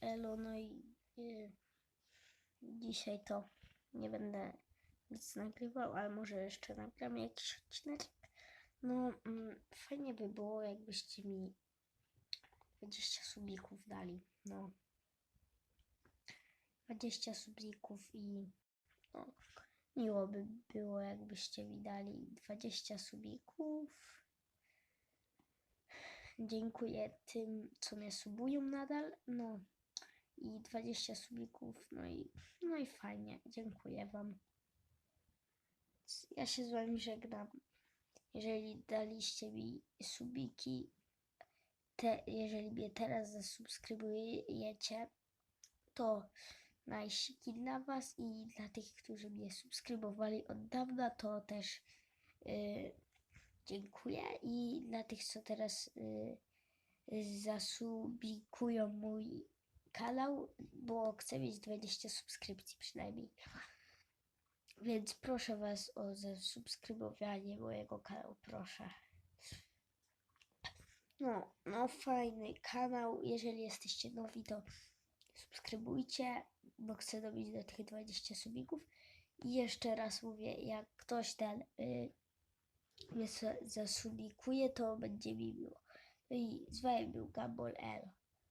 Elo, no i y, dzisiaj to nie będę nic nagrywał, ale może jeszcze nagram jakiś odcinek. No, mm, fajnie by było, jakbyście mi 20 subików dali. No. 20 subików i no, miło by było, jakbyście mi dali 20 subików. Dziękuję tym, co mnie subują nadal. No i 20 subików. No i, no i fajnie. Dziękuję Wam. Ja się z Wami żegnam. Jeżeli daliście mi subiki, te, jeżeli mnie teraz zasubskrybujecie, to najsiki dla Was i dla tych, którzy mnie subskrybowali od dawna, to też y, dziękuję. I dla tych, co teraz y, y, zasubikują mój kanał, bo chcę mieć 20 subskrypcji przynajmniej. Więc proszę Was o zasubskrybowanie mojego kanału, proszę. No, no fajny kanał. Jeżeli jesteście nowi, to subskrybujcie, bo chcę dobić do tych 20 subików. I jeszcze raz mówię, jak ktoś ten y, mnie za- zasubikuje, to będzie mi miło. No i z wami był Gumball L.